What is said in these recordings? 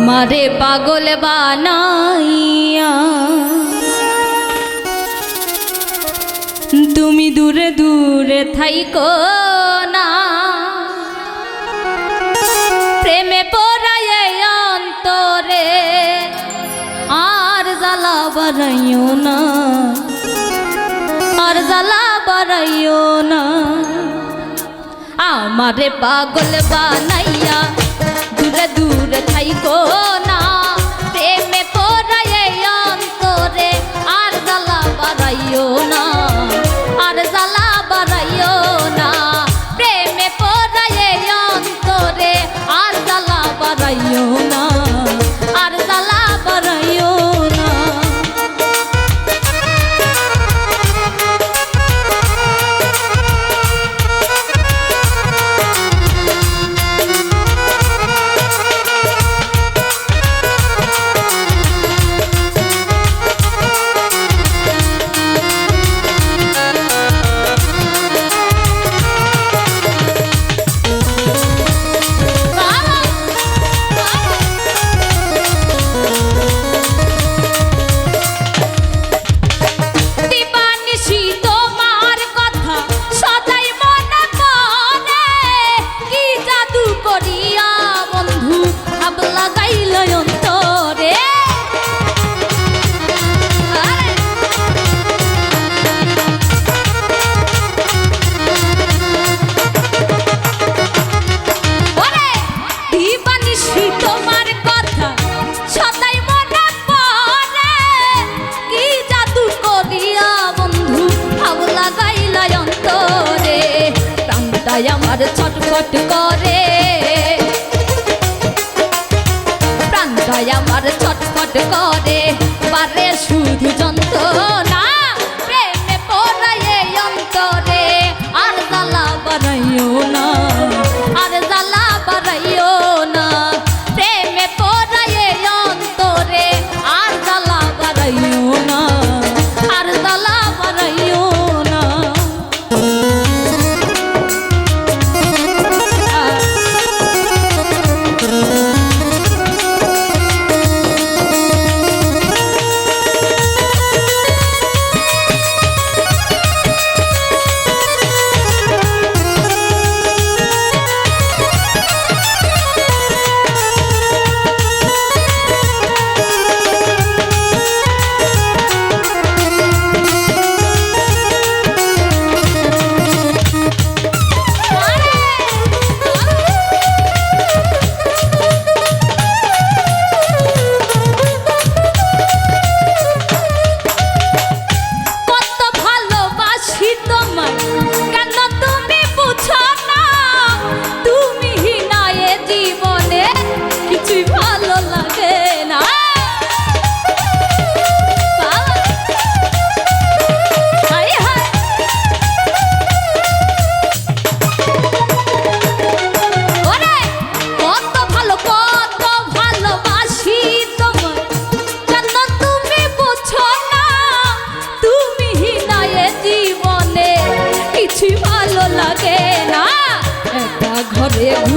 আমারে পাগল বানাইয়া। তুমি দূরে দূরে থাইকো না। প্রেমে পড়াইয়ে অন্তরে আর জ্বালা বাড়াইও না। আর জ্বালা বাড়াইও না। আমারে পাগল বানাইয়া হৃদয় আমার ছটফট করে। প্রাণটায় আমার ছটফট করে। পারে শুধু যন্ত্র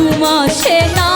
ঘুমাসে না।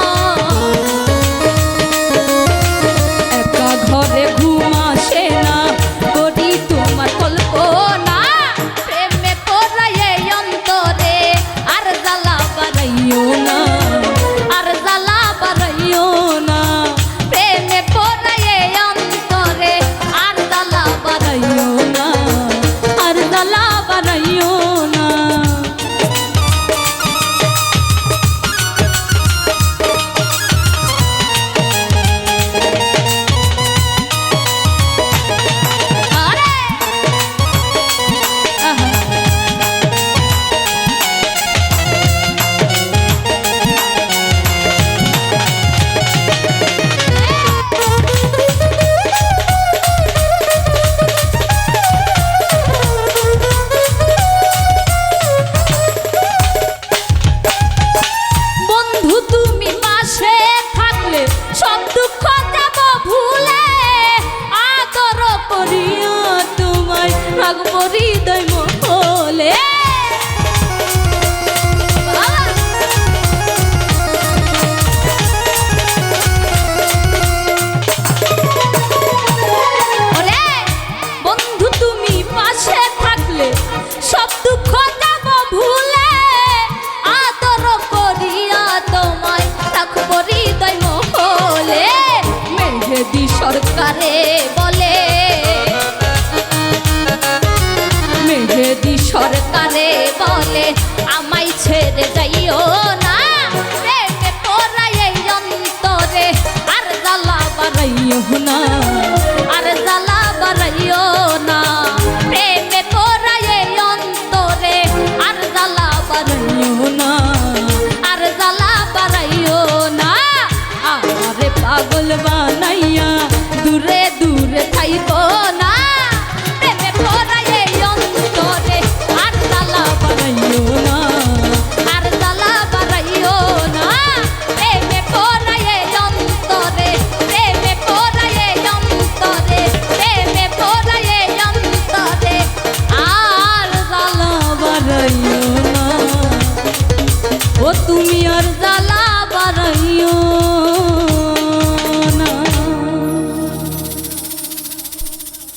সব দুঃখ পড়াই